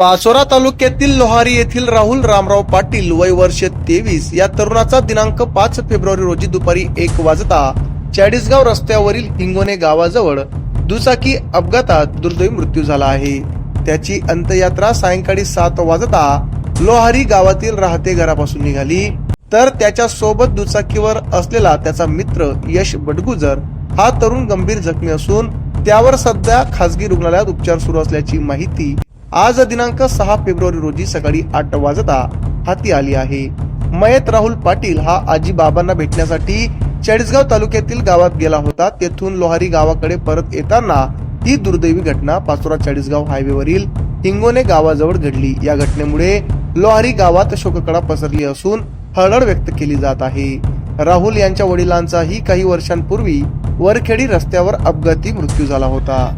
पाचोरा तालुक्यातील लोहारी येथील राहुल रामराव पाटील वय वर्ष तेवीस या तरुणाचा दिनांक पाच फेब्रुवारी रोजी दुपारी एक वाजता चाळीसगाव रस्त्यावरील हिंगोने गावाजवळ दुचाकी अपघातात दुर्दैवी मृत्यू झाला आहे. त्याची अंत्ययात्रा सायंकाळी सात वाजता लोहारी गावातील राहते घरापासून निघाली. तर त्याच्या सोबत दुचाकीवर असलेला त्याचा मित्र यश बडगुजर हा तरुण गंभीर जखमी असून त्यावर सध्या खासगी रुग्णालयात उपचार सुरू असल्याची माहिती आज दिनांक सहा फेब्रुवारी रोजी सकाळी आठ वाजता हाती आली आहे. मयत राहुल पाटील हा आजी बाबांना भेटण्यासाठी चाळीसगाव तालुक्यातील गावात गेला होता. तेथून लोहारी गावाकडे परत येताना ही दुर्दैवी घटना पाचोरा चाळीसगाव हायवेवरील हिंगोने गावाजवळ घडली. या घटनेमुळे लोहारी गावात शोककळा पसरली असून हळहळ व्यक्त केली जात आहे. राहुल यांच्या वडिलांचाही काही वर्षांपूर्वी वरखेडी रस्त्यावर अपघाती मृत्यू झाला होता.